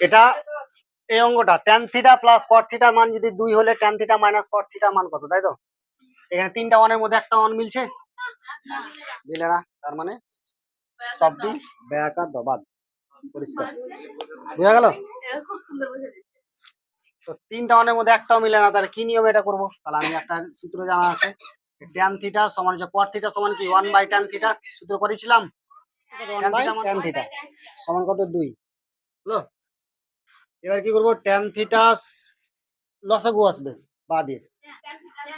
এটা এই অঙ্কটা ট্যান থিটা প্লাস কট থিটার মান যদি দুই হলে ট্যান থিটা মাইনাস কট থিটার মান কত তাই তো? এখানে তিনটা ওয়ানের মধ্যে একটা ওয়ান মিলছে? মিলে না তার মানে সবটি ব্যাকার দবাদ পরিষ্কার। বুঝা গেল? তো তিনটা ওয়ানের মধ্যে একটাও মিলে না তাহলে কি নিয়মে এটা করব? তাহলে আমি একটা সূত্র জানা আছে ট্যান থিটা সমান হচ্ছে কট থিটা সমান কি? ওয়ান বাই ট্যান থিটা সূত্র করেছিলাম? ট্যান থিটা সমান কত? দুই। হলো? এবার কি করব? ট্যান থিটা লসাগু আসবে বা দিয়ে।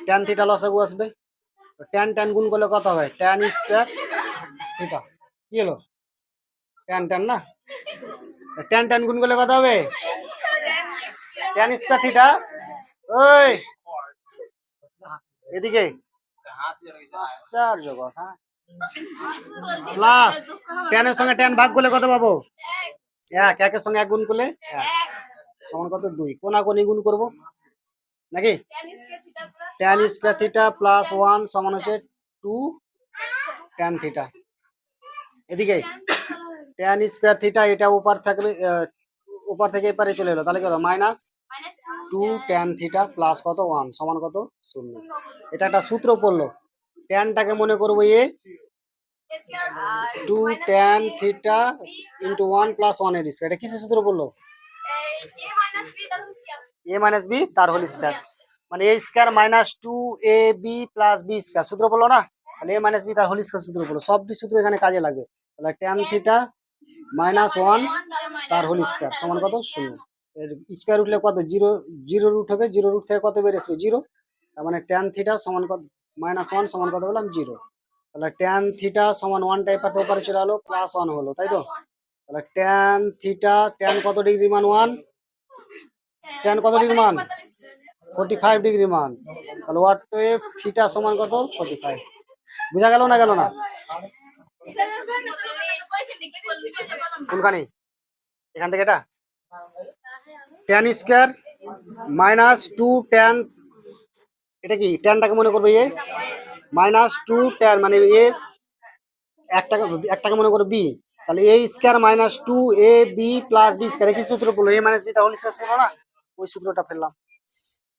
ট্যান থিটা লসাগু আসবে। তো ট্যান ট্যান গুণ করলে কত হবে? ট্যান স্কোয়ার থিটা কি হলো? ট্যান ট্যান না? ট্যান ট্যান গুণ করলে কত হবে? ট্যান স্কোয়ার থিটা ওই! এদিকে। আশ্চর্য কথা। প্লাস ট্যানের সঙ্গে ট্যান ভাগ করলে কত পাবো? এক একের সঙ্গে এক গুণ করলে? এক। সমান কত? দুই। কোনা কোনি গুণ করব? নাকি? Tan square theta plus one সমান হচ্ছে টু ট্যান থিটা এদিকে। ট্যান স্কোয়ার থিটা এটা উপর থাকবে উপর থেকে এপারে চলে এলো। তাহলে কত minus two tan theta plus কত? ওয়ান সমান কত? শূন্য। এটা একটা সূত্র পড়ল। ট্যানটাকে মনে করব A two tan theta into one plus ওয়ানের স্কোয়ার এটা কিসের সূত্র বলল? এ মাইনাস বি তার হোল স্কোয়ার মানে A square minus two A B plus B square সূত্র বলল না? তাহলে এ মাইনাস বি তার হোল স্কোয়ার সূত্র বলল। সবটি সূত্র এখানে কাজে লাগবে। তাহলে ট্যান থিটা মাইনাস ওয়ান তার হোল স্কোয়ার সমান কত? শূন্য। এর স্কোয়ার উঠলে কত? জিরো জিরো রুট হবে। জিরো রুট থেকে কত বের আসবে? জিরো তার মানে ট্যান থিটা সমান কত? মাইনাস ওয়ান সমান কত বললাম? জিরো তাহলে ট্যান থিটা সমান ওয়ান টাইপার থেকে ওপারে চলে গেলো প্লাস ওয়ান হলো, তাই তো? তাহলে ট্যান থিটা ট্যান কত ডিগ্রি মান ওয়ান ট্যান কত ডিগ্রি মান? ফোর্টি ফাইভ ডিগ্রি মান। তাহলে ওয়াট তো থিটা সমান কত? ফোর্টি ফাইভ বুঝা গেল না গেল না? কোনখানে এখান থেকে এটা? Tan square minus two tan এটা কি? ট্যানটাকে মনে করবে এ মাইনাস টু ট্যান মানে এ একটাকে একটাকে মনে করবে বি। তাহলে A square minus two A B plus B square কি সূত্র বলল? এ মাইনাস বি তাহলে সূত্র না? ওই সূত্রটা ফেললাম।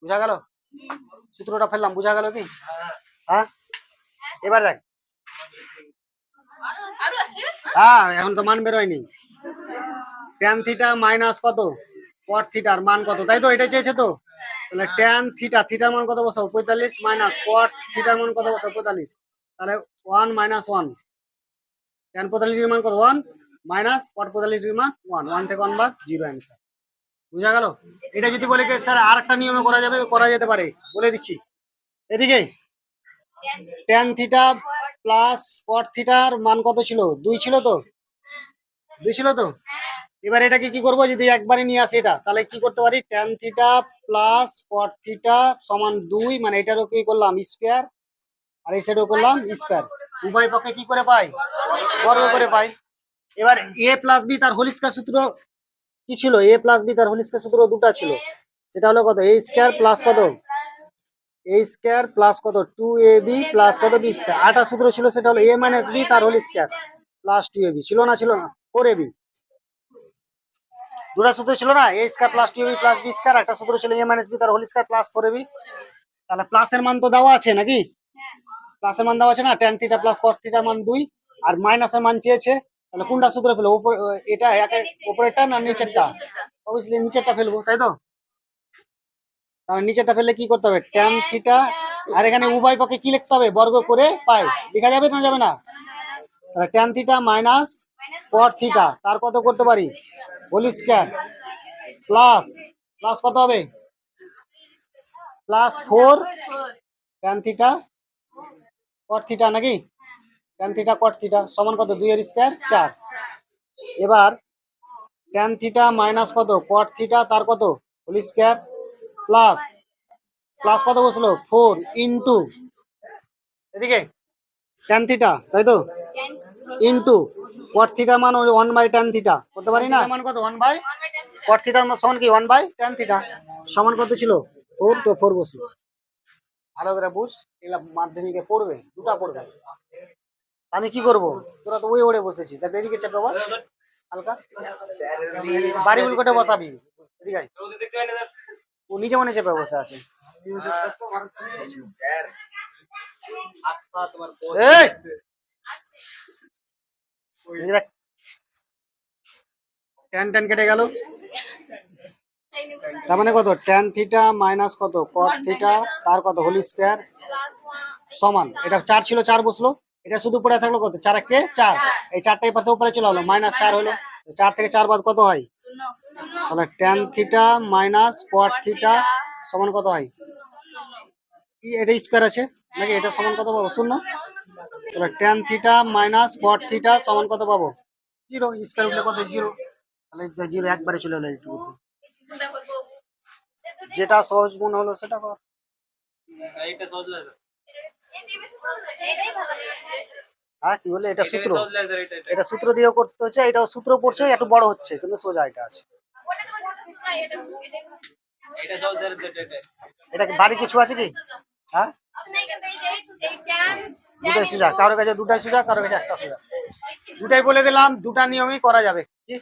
বুঝা গেল? সূত্রটা ফেললাম, বুঝা গেল কি? হ্যাঁ? এবার দেখ। হ্যাঁ এখন তো মান বেরোয়নি ট্যান থিটা মাইনাস কত? কট থিটার মান কত? তাই তো এটা চেয়েছে তো? তাহলে ট্যান থিটা থিটার মান কত বসাবো পঁয়তাল্লিশ মাইনাস কট থিটার মান কত বসাবো পঁয়তাল্লিশ। তাহলে ওয়ান মাইনাস ওয়ান ট্যান পঁয়তাল্লিশ ডিগ্রি মান কত? ওয়ান মাইনাস কট পঁয়তাল্লিশ ডিগ্রি মান ওয়ান ওয়ান থেকে ওয়ান বাদ জিরো অ্যান্সার বুঝা গেল? এটা যদি বলে স্যার আর একটা নিয়মে করা যাবে? করা যেতে পারে। বলে দিচ্ছি। এদিকে। ট্যান থিটা প্লাস কট থিটার মান কত ছিল? দুই ছিল তো? দুই ছিল তো? এবার এটাকে কি করব? যদি একবারে নিয়ে আসি এটা, তাহলে কি করতে পারি? Tan theta plus cot theta সমান দুই মানে এটারও কি করলাম? স্কোয়ার আর এই সাইডেও করলাম স্কোয়ার উভয় পক্ষে কি করে পাই? বর্গ করে পাই। এবার এ প্লাস বি তার হোল সূত্র কি ছিল? এ প্লাস বি তার হোল স্কয়ার সূত্র দুটা ছিল। সেটা হলো কত? এ স্কয়ার প্লাস কত? এ স্কয়ার প্লাস কত? টু এ বি প্লাস কত? বি স্কয়ার আটা সূত্র ছিল, সেটা হলো এ মাইনাস বি তার whole plus two A B ছিল না ছিল না। ফোর এ বি দুটা সূত্র ছিল না A square plus two plus B square একটা সূত্র ছিল এ মাইনাস বি তার whole square plus four B তাহলে প্লাসের মান তো দেওয়া আছে নাকি? প্লাসের মান দেওয়া আছে না? Tan theta plus cot theta মান দুই, আর মাইনাসের মান চেয়েছে। তাহলে কোনটা সূত্র ফেলব? এটা উপরেরটা না নিচেরটা? অবভিয়াসলি নিচেরটা ফেলব, তাই তো? তাহলে নিচেরটা ফেললে কি করতে হবে? ট্যান থিটা আর এখানে উভয় পক্ষে কি লিখতে হবে? বর্গ করে পাই। লেখা যাবে না যাবে না? তাহলে tan theta minus cot theta তার কত করতে পারি? হোল স্কয়ার প্লাস প্লাস কত হবে? Plus four tan theta cot theta নাকি? ট্যান থিটা কট থিটা সমান কত? দুই এর স্কয়ার চার। এবার ট্যান থিটা মাইনাস কত? কট থিটা তার কত? হোল স্কয়ার প্লাস প্লাস কত বসল? ফোর ইন্টু এদিকে ট্যান থিটা তাই তো? ইন্টু কট থিটা মান ওয়ান বাই টেন থিটা করতে পারি না? মান কত? ওয়ান বাই কট থিটার সমান কি? ওয়ান বাই টেন থিটা সমান কত ছিল? ফোর তো ফোর বসল। ভালো করে বুঝ এগুলা মাধ্যমিকে পড়বে দুটা পড়বে। আমি কি করব? তোরা তো ওই ওড়ে বসেছিস। তারপরে এদিকে চাপে আবার হালকা। বাড়ি উল্কোটে বসাবি। এদিকে আয়। ও নিজে মনে চেপে বসে আছে। এই! ট্যান ট্যান কেটে গেল। তার মানে কত? ট্যান থিটা মাইনাস কত? কট থিটা তার কত? হোল স্কোয়ার সমান। এটা চার ছিল, চার বসল। এটা শুধু পড়ে থাকল কত? চার কে চার। এই চারটাই পাতে উপরে চলে হলো মাইনাস চার হলো। চার থেকে চার বাদ কত হয়? তাহলে tan theta minus cot theta সমান কত হয়? এটা স্কোয়ার আছে? নাকি এটা সমান কত পাবো? শূন্য? তাহলে tan theta minus cot theta সমান কত পাবো? জিরো স্কোয়ার উঠলে কত জিরো তাহলে জিরো একবারে চলে এলো এইটুকু যেটা সহজ মনে হলো সেটা কর। এইটা সহজ লাগে হ্যাঁ কি বলে এটা সূত্র। এটা এটা এটা সূত্র দিয়েও করতে হচ্ছে এটাও সূত্র পড়ছে একটু বড় হচ্ছে কিন্তু সোজা এটা আছে। এটা বাড়ি কিছু আছে কি? হ্যাঁ? দুটাই সোজা কারোর কাছে দুটাই সোজা কারোর কাছে একটা সোজা। দুটাই বলে দিলাম, দুটা নিয়মই করা যাবে। কি